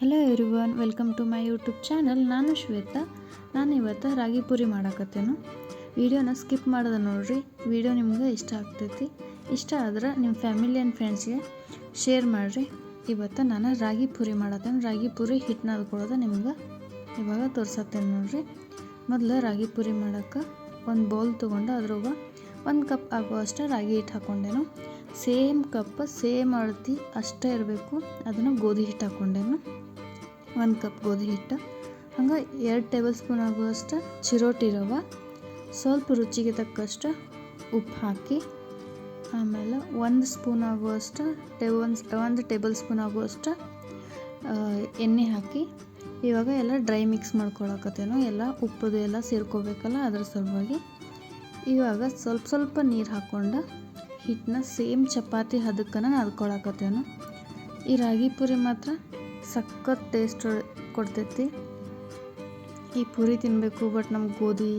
Hello everyone welcome to my YouTube channel ನಾನು ಶ್ವೇತಾ. ನಾನು ಇವತ್ತು ರಾಗಿ ಪೂರಿ ಮಾಡಾಕತ್ತೇನು. ವಿಡಿಯೋನ ಸ್ಕಿಪ್ ಮಾಡೋದ ನೋಡ್ರಿ. ವಿಡಿಯೋ ನಿಮ್ಗೆ ಇಷ್ಟ ಆಗ್ತೈತಿ. ಇಷ್ಟ ಆದ್ರೆ ನಿಮ್ಮ ಫ್ಯಾಮಿಲಿ ಆ್ಯಂಡ್ ಫ್ರೆಂಡ್ಸ್ಗೆ ಶೇರ್ ಮಾಡಿರಿ. ಇವತ್ತು ನಾನು ರಾಗಿ ಪೂರಿ ಮಾಡತ್ತೇನೆ. ರಾಗಿ ಪೂರಿ ಹಿಟ್ಟು ನಾದ್ಕೊಳ್ಳೋದು ನಿಮ್ಗೆ ಇವಾಗ ತೋರ್ಸತ್ತೇನೆ ನೋಡ್ರಿ. ಮೊದಲು ರಾಗಿ ಪೂರಿ ಮಾಡೋಕ್ಕೆ ಒಂದು ಬೌಲ್ ತೊಗೊಂಡು ಅದ್ರಾಗ ಒಂದು ಕಪ್ ಆಗುವಷ್ಟು ರಾಗಿ ಹಿಟ್ಟು ಹಾಕ್ಕೊಂಡೇನು ಸೇಮ್ ಕಪ್ ಸೇಮ್ ಅಳತಿ ಅಷ್ಟೇ ಇರಬೇಕು. ಅದನ್ನು ಗೋಧಿ ಹಿಟ್ಟು ಹಾಕ್ಕೊಂಡೇನು ಒಂದು ಕಪ್ ಗೋಧಿ ಹಿಟ್ಟು, ಹಂಗೆ ಎರಡು ಟೇಬಲ್ ಸ್ಪೂನ್ ಆಗುವಷ್ಟು ಚಿರೋಟಿ ರವೆ, ಸ್ವಲ್ಪ ರುಚಿಗೆ ತಕ್ಕಷ್ಟು ಉಪ್ಪು ಹಾಕಿ, ಆಮೇಲೆ ಒಂದು ಸ್ಪೂನ್ ಆಗುವಷ್ಟು ಟೇ, ಒಂದು ಒಂದು ಟೇಬಲ್ ಸ್ಪೂನ್ ಆಗುವಷ್ಟು ಎಣ್ಣೆ ಹಾಕಿ, ಇವಾಗ ಎಲ್ಲ ಡ್ರೈ ಮಿಕ್ಸ್ ಮಾಡ್ಕೊಳಕತ್ತೇನೋ, ಎಲ್ಲ ಉಪ್ಪದು ಎಲ್ಲ ಸೇರ್ಕೋಬೇಕಲ್ಲ ಅದ್ರ ಸಲುವಾಗಿ. ಇವಾಗ ಸ್ವಲ್ಪ ಸ್ವಲ್ಪ ನೀರು ಹಾಕ್ಕೊಂಡು ಹಿಟ್ಟನ್ನ ಸೇಮ್ ಚಪಾತಿ ಹದಕ್ಕನ ನಾದ್ಕೊಳಕತ್ತೇನು ಈ ರಾಗಿ ಪೂರಿ ಮಾತ್ರ ಸಖತ್ ಟೇಸ್ಟ್ ಕೊಡ್ತೈತಿ. ಈ ಪೂರಿ ತಿನ್ನಬೇಕು ಬಟ್ ನಮ್ಗೆ ಗೋಧಿ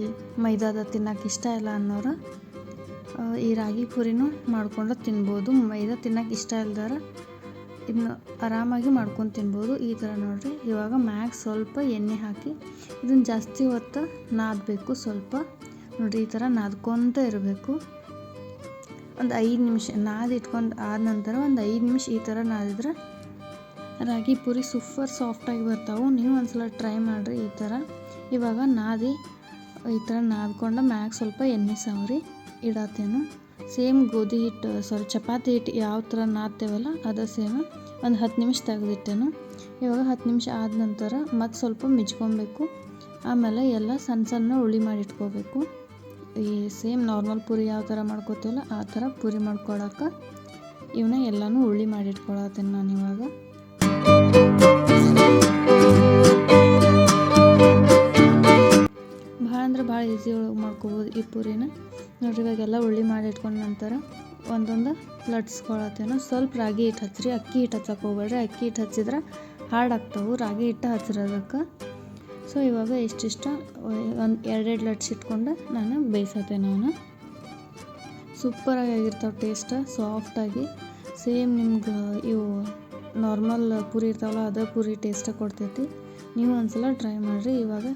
ಮೈದಾದ ತಿನ್ನಕ್ಕೆ ಇಷ್ಟ ಇಲ್ಲ ಅನ್ನೋರು ಈ ರಾಗಿ ಪೂರಿನೂ ಮಾಡ್ಕೊಂಡು ತಿನ್ಬೋದು. ಮೈದಾ ತಿನ್ನಕ್ಕೆ ಇಷ್ಟ ಇಲ್ದಾರ ಇದನ್ನ ಆರಾಮಾಗಿ ಮಾಡ್ಕೊಂಡು ತಿನ್ಬೋದು. ಈ ಥರ ನೋಡಿರಿ, ಇವಾಗ ಮ್ಯಾಗ ಸ್ವಲ್ಪ ಎಣ್ಣೆ ಹಾಕಿ ಇದನ್ನು ಜಾಸ್ತಿ ಹೊತ್ತು ನಾದಬೇಕು ಸ್ವಲ್ಪ. ನೋಡಿರಿ, ಈ ಥರ ನಾದ್ಕೊತ ಇರಬೇಕು. ಒಂದು ಐದು ನಿಮಿಷ ನಾದಿಟ್ಕೊಂಡು ಆದ ನಂತರ ಒಂದು ಐದು ನಿಮಿಷ ಈ ಥರ ನಾದಿದ್ರೆ ರಾಗಿ ಪೂರಿ ಸೂಪರ್ ಸಾಫ್ಟಾಗಿ ಬರ್ತಾವೆ. ನೀವು ಒಂದ್ಸಲ ಟ್ರೈ ಮಾಡಿರಿ ಈ ಥರ. ಇವಾಗ ನಾದಿ, ಈ ಥರ ನಾದ್ಕೊಂಡು ಮ್ಯಾಗ ಸ್ವಲ್ಪ ಎಣ್ಣೆ ಸಾವ್ರಿ ಇಡತ್ತೇನು ಸೇಮ್ ಗೋಧಿ ಹಿಟ್ಟು ಸಾರಿ ಚಪಾತಿ ಹಿಟ್ಟು ಯಾವ ಥರ ನಾದ್ತೇವಲ್ಲ ಅದ ಸೇಮ್ ಒಂದು ಹತ್ತು ನಿಮಿಷ ತೆಗೆದಿಟ್ಟೇನು. ಇವಾಗ ಹತ್ತು ನಿಮಿಷ ಆದ ನಂತರ ಮತ್ತೆ ಸ್ವಲ್ಪ ಮಿಚ್ಕೊಬೇಕು ಆಮೇಲೆ ಎಲ್ಲ ಸಣ್ಣ ಸಣ್ಣ ಉಳಿ ಮಾಡಿ ಇಟ್ಕೋಬೇಕು. ಈ ಸೇಮ್ ನಾರ್ಮಲ್ ಪೂರಿ ಯಾವ ಥರ ಮಾಡ್ಕೋತೀವಲ್ಲ ಆ ಥರ ಪೂರಿ ಮಾಡ್ಕೊಳಕ್ಕೆ ಇವನ್ನ ಎಲ್ಲನೂ ಉಳ್ಳಿ ಮಾಡಿ ಇಟ್ಕೊಳತ್ತೇನೆ ನಾನು ಇವಾಗ. ಭಾಳ ಅಂದ್ರೆ ಭಾಳ ಈಸಿ ಒಳಗೆ ಮಾಡ್ಕೋಬೋದು ಈ ಪೂರಿನ. ನೋಡ್ರಿ ಇವಾಗೆಲ್ಲ ಉಳ್ಳಿ ಮಾಡಿ ಇಟ್ಕೊಂಡ ನಂತರ ಒಂದೊಂದು ಲಟ್ಸ್ಕೊಳತ್ತೇನೋ. ಸ್ವಲ್ಪ ರಾಗಿ ಹಿಟ್ಟು ಹಚ್ಚಿರಿ ಅಕ್ಕಿ ಹಿಟ್ಟು ಹಚ್ಚಕ್ಕೆ ಹೋಗ್ಬೇಡ್ರಿ. ಅಕ್ಕಿ ಹಿಟ್ಟು ಹಚ್ಚಿದ್ರೆ ಹಾರ್ಡ್ ಆಗ್ತವೆ. ರಾಗಿ ಹಿಟ್ಟು ಹಚ್ಚಿರೋದಕ್ಕೆ ಸೊ ಇವಾಗ ಇಷ್ಟಿಷ್ಟ ಒಂದು ಎರಡೆರಡು ಲಟ್ಸ್ ಇಟ್ಕೊಂಡು ನಾನು ಬೇಯಿಸತ್ತೇನೆ ಅವನು ಸೂಪರಾಗಿ ಆಗಿರ್ತಾವೆ ಟೇಸ್ಟ್ ಸಾಫ್ಟಾಗಿ ಸೇಮ್ ನಿಮ್ಗೆ ಇವು ನಾರ್ಮಲ್ ಪೂರಿ ಇರ್ತಾವಲ್ಲ, ಅದೇ ಪೂರಿ ಟೇಸ್ಟ್ ಕೊಡ್ತೈತಿ. ನೀವು ಒಂದ್ಸಲ ಟ್ರೈ ಮಾಡಿರಿ. ಇವಾಗ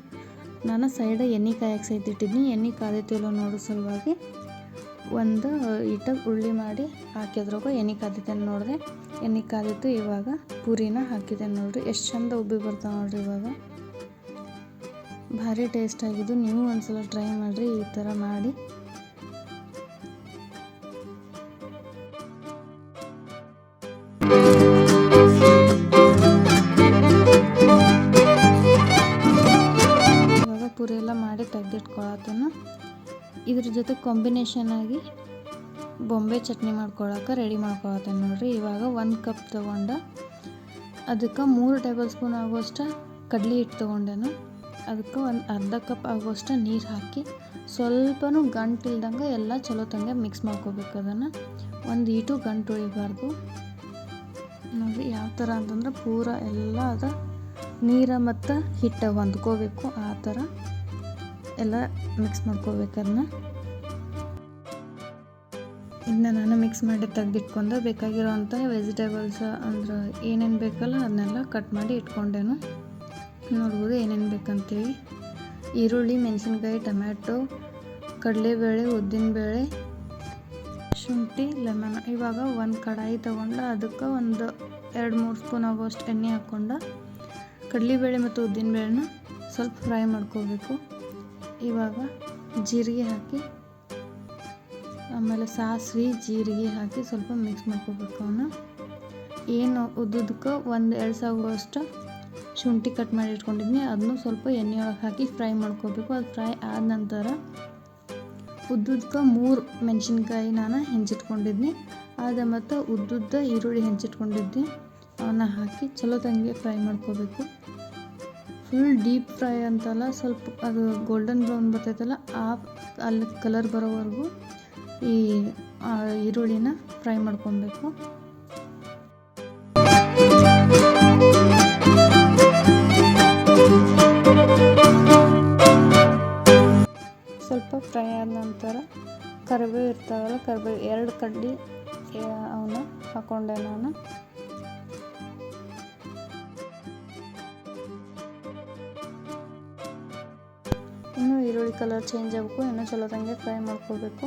ನಾನು ಸೈಡ ಎಣ್ಣೆ ಕಾಯಕ್ಕೆ ಸೈತಿಟ್ಟಿದ್ನಿ ಎಣ್ಣೆ ಕಾದೈತಿಲ್ಲ ನೋಡೋ ಸಲುವಾಗಿ. ಒಂದು ಇಟ್ಟಾಗ ಉಳ್ಳಿ ಮಾಡಿ ಹಾಕಿದ್ರಾಗ ಎಣ್ಣೆ ಕಾದೈತೆ ನೋಡಿದೆ. ಎಣ್ಣೆ ಕಾದಿತ್ತು, ಇವಾಗ ಪೂರಿನ ಹಾಕಿದೆ ನೋಡಿರಿ. ಎಷ್ಟು ಚಂದ ಉಬ್ಬಿ ಬರ್ತಾವೆ ನೋಡ್ರಿ ಇವಾಗ. ಭಾರಿ ಟೇಸ್ಟ್ ಆಗಿದ್ದು. ನೀವು ಒಂದ್ಸಲ ಟ್ರೈ ಮಾಡಿರಿ, ಈ ಥರ ಮಾಡಿ. ತೆಗೆದಿಟ್ಕೊಳತ್ತೇನು ಇದ್ರ ಜೊತೆ ಕಾಂಬಿನೇಷನ್ ಆಗಿ ಬೊಂಬೆ ಚಟ್ನಿ ಮಾಡ್ಕೊಳಕ್ಕೆ ರೆಡಿ ಮಾಡ್ಕೊಳತ್ತೇನೆ ನೋಡ್ರಿ. ಇವಾಗ ಒಂದು ಕಪ್ ತೊಗೊಂಡು ಅದಕ್ಕೆ ಮೂರು ಟೇಬಲ್ ಸ್ಪೂನ್ ಆಗುವಷ್ಟು ಕಡ್ಲೆ ಹಿಟ್ಟು ತೊಗೊಂಡೆನು. ಅದಕ್ಕೆ ಒಂದು ಅರ್ಧ ಕಪ್ ಆಗುವಷ್ಟು ನೀರು ಹಾಕಿ ಸ್ವಲ್ಪನೂ ಗಂಟು ಇಲ್ದಂಗೆ ಎಲ್ಲ ಚಲೋ ತಂಗೆ ಮಿಕ್ಸ್ ಮಾಡ್ಕೋಬೇಕು ಅದನ್ನು. ಒಂದು ಈಟು ಗಂಟು ಉಳಿಬಾರ್ದು. ನೋಡಿರಿ ಯಾವ ಥರ ಅಂತಂದ್ರೆ ಪೂರ ಎಲ್ಲ ಅದ ನೀರ ಮತ್ತು ಹಿಟ್ಟು ಹೊಂದ್ಕೋಬೇಕು ಆ ಥರ ಎಲ್ಲ ಮಿಕ್ಸ್ ಅದನ್ನ ಇದನ್ನ ನಾನು ಮಿಕ್ಸ್ ಮಾಡಿ ತೆಗೆದಿಟ್ಕೊಂಡು ಬೇಕಾಗಿರೋವಂಥ ವೆಜಿಟೇಬಲ್ಸ್ ಅಂದ್ರೆ ಏನೇನು ಬೇಕಲ್ಲ ಅದನ್ನೆಲ್ಲ ಕಟ್ ಮಾಡಿ ಇಟ್ಕೊಂಡೇನು. ನೋಡ್ಬೋದು ಏನೇನು ಬೇಕಂತೀವಿ ಈರುಳ್ಳಿ, ಮೆಣಸಿನ್ಕಾಯಿ, ಟೊಮ್ಯಾಟೊ, ಕಡಲೆಬೇಳೆ, ಉದ್ದಿನಬೇಳೆ, ಶುಂಠಿ ಲೆಮನ್ ಇವಾಗ ಒಂದು ಕಡಾಯಿ ತೊಗೊಂಡು ಅದಕ್ಕೆ ಒಂದು ಎರಡು ಮೂರು ಸ್ಪೂನ್ ಆಗೋಷ್ಟು ಎಣ್ಣೆ ಹಾಕ್ಕೊಂಡು ಕಡಲೆಬೇಳೆ ಮತ್ತು ಉದ್ದಿನಬೇಳೆನ ಸ್ವಲ್ಪ ಫ್ರೈ ಮಾಡ್ಕೋಬೇಕು. ಇವಾಗ ಜೀರಿಗೆ ಹಾಕಿ, ಆಮೇಲೆ ಸಾಸಿವೆ, ಜೀರಿಗೆ ಹಾಕಿ ಸ್ವಲ್ಪ ಮಿಕ್ಸ್ ಮಾಡ್ಕೋಬೇಕು ಅವನ್ನ. ಏನು ಉದ್ದುದಕ್ಕೆ ಒಂದು ಎರಡು ಸಾವಿರಷ್ಟು ಶುಂಠಿ ಕಟ್ ಮಾಡಿ ಇಟ್ಕೊಂಡಿದ್ನಿ. ಅದನ್ನು ಸ್ವಲ್ಪ ಎಣ್ಣೆ ಒಳಗೆ ಹಾಕಿ ಫ್ರೈ ಮಾಡ್ಕೋಬೇಕು. ಅದು ಫ್ರೈ ಆದ ನಂತರ ಉದ್ದುದಕ್ಕೆ ಮೂರು ಮೆಣಸಿನ್ಕಾಯಿ ನಾನು ಹೆಂಚಿಟ್ಕೊಂಡಿದ್ನಿ. ಆದ ಮತ್ತು ಉದ್ದುದ್ದ ಈರುಳ್ಳಿ ಹೆಂಚಿಟ್ಕೊಂಡಿದ್ದೆ ಅವನ್ನ ಹಾಕಿ ಚಲೋ ತಂಗೆ ಫ್ರೈ ಮಾಡ್ಕೋಬೇಕು. ಫುಲ್ ಡೀಪ್ ಫ್ರೈ ಅಂತಲ್ಲ, ಸ್ವಲ್ಪ ಅದು ಗೋಲ್ಡನ್ ಬ್ರೌನ್ ಬರ್ತೈತಲ್ಲ, ಆ ಅಲ್ಲಿ ಕಲರ್ ಬರೋವರೆಗೂ ಈ ಈರುಳ್ಳಿನ ಫ್ರೈ ಮಾಡ್ಕೊಬೇಕು. ಸ್ವಲ್ಪ ಫ್ರೈ ಆದ ನಂತರ ಕರಿಬೇವು ಇರ್ತಾವಲ್ಲ, ಕರಿಬೇವು ಎರಡು ಕಡ್ಡಿ ಅವನ್ನ ಹಾಕೊಂಡೆ ನಾನು. ಈರುಳ್ಳಿ ಕಲರ್ ಚೇಂಜ್ ಆಗಬೇಕು, ಇನ್ನೂ ಚಲೋದಂಗೆ ಫ್ರೈ ಮಾಡ್ಕೋಬೇಕು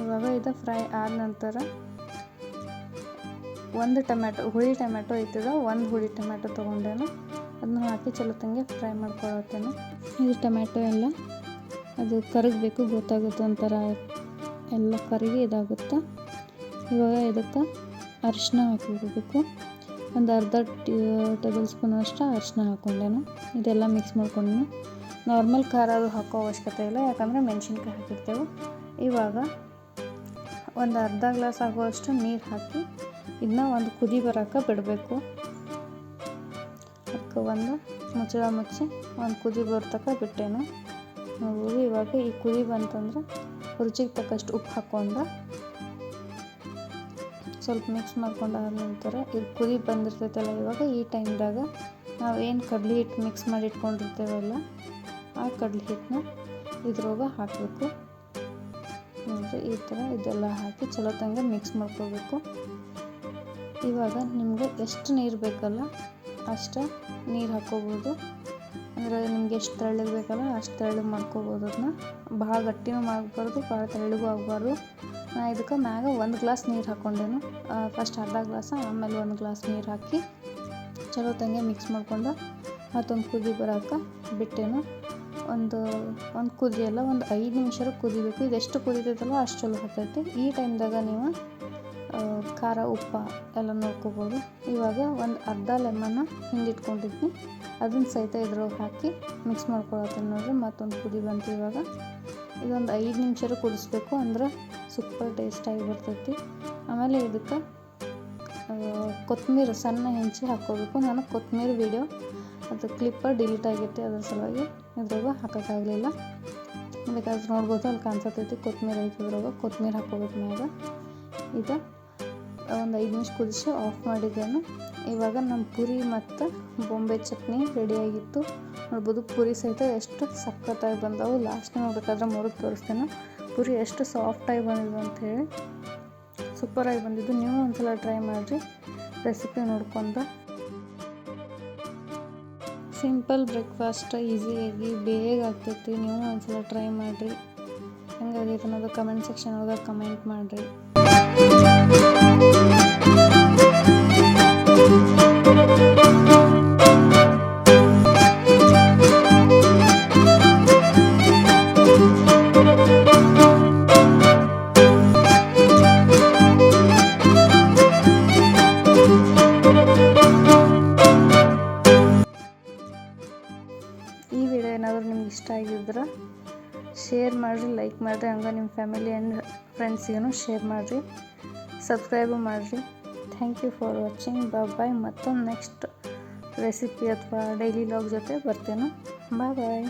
ಇವಾಗ ಇದು ಫ್ರೈ ಆದ ನಂತರ ಒಂದು ಟೊಮ್ಯಾಟೊ, ಹುಳಿ ಟೊಮ್ಯಾಟೊ ಐತದ ಒಂದು ಹುಳಿ ಟೊಮ್ಯಾಟೊ ತೊಗೊಂಡೇನು, ಅದನ್ನ ಹಾಕಿ ಚಲೋತಂಗೆ ಫ್ರೈ ಮಾಡ್ಕೊಳತ್ತೇನೆ. ಇದು ಟೊಮ್ಯಾಟೊ ಎಲ್ಲ, ಅದು ಕರಗಬೇಕು, ಗೊತ್ತಾಗುತ್ತೆ ಒಂಥರ ಎಲ್ಲ ಕರಗಿ ಇದಾಗುತ್ತೆ. ಇವಾಗ ಇದಕ್ಕೆ ಅರಿಶಿನ ಹಾಕಿಬಿಡಬೇಕು. ಒಂದು ಅರ್ಧ ಟೇಬಲ್ ಸ್ಪೂನ್ ಅಷ್ಟು ಅರಿಶಿನ ಹಾಕ್ಕೊಂಡೇನು, ಇದೆಲ್ಲ ಮಿಕ್ಸ್ ಮಾಡ್ಕೊಂಡು ನಾರ್ಮಲ್ ಖಾರ ಹಾಕೋ ಅವಶ್ಯಕತೆ ಇಲ್ಲ, ಯಾಕಂದರೆ ಮೆಣಸಿನ್ಕಾಯಿ ಹಾಕಿರ್ತೇವೆ. ಇವಾಗ ಒಂದು ಅರ್ಧ ಗ್ಲಾಸ್ ಆಗುವಷ್ಟು ನೀರು ಹಾಕಿ ಇದನ್ನ ಒಂದು ಕುದಿ ಬರೋಕೆ ಬಿಡಬೇಕು. ಅದಕ್ಕೆ ಒಂದು ಮುಚ್ಚಳ ಮುಚ್ಚಿ ಒಂದು ಕುದಿ ಬರ್ತಕ್ಕ ಬಿಟ್ಟೇನು. ನೋಡ್ಬೋದು ಇವಾಗ ಈ ಕುದಿ ಬಂತಂದ್ರೆ ರುಚಿಗೆ ತಕ್ಕಷ್ಟು ಉಪ್ಪು ಹಾಕ್ಕೊಂಡು ಸ್ವಲ್ಪ ಮಿಕ್ಸ್ ಮಾಡ್ಕೊಂಡಾದ ನಂತರ ಇದು ಕುದಿ ಬಂದಿರ್ತೈತಲ್ಲ ಇವಾಗ ಈ ಟೈಮ್ದಾಗ ನಾವು ಏನು ಕಡ್ಲೆ ಹಿಟ್ಟು ಮಿಕ್ಸ್ ಮಾಡಿ ಇಟ್ಕೊಂಡಿರ್ತೇವಲ್ಲ ಆ ಕಡಲೆ ಹಿಟ್ಟನ್ನ ಇದ್ರೊಳಗೆ ಹಾಕಬೇಕು. ಈ ಥರ ಇದೆಲ್ಲ ಹಾಕಿ ಚಲೋ ತಂಗೆ ಮಿಕ್ಸ್ ಮಾಡ್ಕೋಬೇಕು. ಇವಾಗ ನಿಮಗೆ ಎಷ್ಟು ನೀರು ಬೇಕಲ್ಲ ಅಷ್ಟು ನೀರು ಹಾಕ್ಕೋಬೋದು ಅಂದರೆ ನಿಮ್ಗೆ ಎಷ್ಟು ತೆಳ್ಳಗೆ ಬೇಕಲ್ಲ ಅಷ್ಟು ತೆಳ್ಳಗೆ ಮಾಡ್ಕೋಬೋದು ಅದನ್ನ ಭಾಳ ಗಟ್ಟಿನೂ ಮಾಡಬಾರ್ದು, ಭಾಳ ತೆಳ್ಳಗೂ ಆಗಬಾರ್ದು. ನಾ ಇದಕ್ಕೆ ಮ್ಯಾಗ ಒಂದು ಗ್ಲಾಸ್ ನೀರು ಹಾಕ್ಕೊಂಡೇನು ಫಸ್ಟ್ ಅರ್ಧ ಗ್ಲಾಸ, ಆಮೇಲೆ ಒಂದು ಗ್ಲಾಸ್ ನೀರು ಹಾಕಿ ಚಲೋ ತಂಗೆ ಮಿಕ್ಸ್ ಮಾಡ್ಕೊಂಡು ಮತ್ತೊಂದು ಕುದಿ ಬರೋಕೆ ಬಿಟ್ಟೇನು. ಒಂದು ಒಂದು ಕುದಿಯಲ್ಲ, ಒಂದು ಐದು ನಿಮಿಷ ಕುದಿಬೇಕು. ಇದೆಷ್ಟು ಕುದಿತೈತಲ್ಲ ಅಷ್ಟು ಚಲೋ ಹತ್ತೈತಿ ಈ ಟೈಮ್ದಾಗ ನೀವು ಖಾರ, ಉಪ್ಪು ಎಲ್ಲ ನೋಡ್ಕೋಬೋದು. ಇವಾಗ ಒಂದು ಅರ್ಧ ಲೆಮನ್ನ ಹಿಂಡಿಟ್ಕೊಂಡಿದ್ನಿ ಅದನ್ನು ಸಹಿತ ಇದ್ರೊಳಗೆ ಹಾಕಿ ಮಿಕ್ಸ್ ಮಾಡ್ಕೊಳತ್ತೀನಿ ನೋಡಿರಿ. ಮತ್ತೊಂದು ಕುದಿ ಬಂತು ಇವಾಗ. ಇದೊಂದು ಐದು ನಿಮಿಷ ಕುದಿಸ್ಬೇಕು. ಅಂದ್ರೆ ಸೂಪರ್ ಟೇಸ್ಟಾಗಿ ಬರ್ತೈತಿ. ಆಮೇಲೆ ಇದಕ್ಕೆ ಕೊತ್ತಂಬರಿ ಸಣ್ಣ ಹೆಂಚಿ ಹಾಕ್ಕೋಬೇಕು. ನಾನು ಕೊತ್ತಂಬರಿ ವೀಡಿಯೋ ಅದು ಕ್ಲಿಪ್ಪ ಡಿಲೀಟ್ ಆಗೈತಿ ಅದ್ರ ಸಲುವಾಗಿ ಇದ್ರಾಗ ಹಾಕೋಕ್ಕಾಗಲಿಲ್ಲ. ಬೇಕಾದ್ರೆ ನೋಡ್ಬೋದು ಅಲ್ಲಿ ಕಾಣಿಸತೈತಿ ಕೊತ್ತಂಬರಿ ಐತಿ ಇದ್ರಾಗ ಕೊತ್ತಂಬರಿ ಹಾಕೋಬೇಕು ಮ್ಯಾಗ. ಇದು ಒಂದು ಐದು ನಿಮಿಷ ಕುದಿಸಿ ಆಫ್ ಮಾಡಿದ್ದೇನು. ಇವಾಗ ನಮ್ಮ ಪುರಿ ಮತ್ತು ಬೊಂಬೆ ಚಟ್ನಿ ರೆಡಿಯಾಗಿತ್ತು ನೋಡ್ಬೋದು ಪುರಿ ಸಹಿತ ಎಷ್ಟು ಸಖತ್ತಾಗಿ ಬಂದವು. ಲಾಸ್ಟ್ ನೋಡ್ಬೇಕಾದ್ರೆ ಮುರಿದು ತೋರಿಸ್ತೇನೆ. ಪುರಿ ಎಷ್ಟು ಸಾಫ್ಟಾಗಿ ಬಂದಿದ್ದು ಅಂಥೇಳಿ ಸೂಪರಾಗಿ ಬಂದಿದ್ದು. ನೀವು ಒಂದ್ಸಲ ಟ್ರೈ ಮಾಡಿರಿ. ರೆಸಿಪಿ ನೋಡ್ಕೊಂಡು ಸಿಂಪಲ್ ಬ್ರೇಕ್ಫಾಸ್ಟ್ ಈಸಿಯಾಗಿ ಬೇಗ ಆಗ್ತೈತಿ. ನೀವು ಒಂದ್ಸಲ ಟ್ರೈ ಮಾಡಿರಿ. ಹೆಂಗಾಗೈತೆ ಅನ್ನೋದು ಕಮೆಂಟ್ ಸೆಕ್ಷನ್ ಒಳಗೆ ಕಮೆಂಟ್ ಮಾಡಿರಿ. ಶೇರ್ ಮಾಡಿರಿ ಲೈಕ್ ಮಾಡಿರಿ, ಹಂಗೆ ನಿಮ್ಮ ಫ್ಯಾಮಿಲಿ ಆ್ಯಂಡ್ ಫ್ರೆಂಡ್ಸಿಗೂ ಶೇರ್ ಮಾಡಿರಿ. ಸಬ್ಸ್ಕ್ರೈಬು ಮಾಡಿರಿ. Thank you for watching bye bye ಮತ್ತೊಂದು ನೆಕ್ಸ್ಟ್ ರೆಸಿಪಿ ಅಥವಾ ಡೈಲಿ ಲಾಗ್ ಜೊತೆ ಬರ್ತೇನೆ. ಬಾಯ್ ಬಾಯ್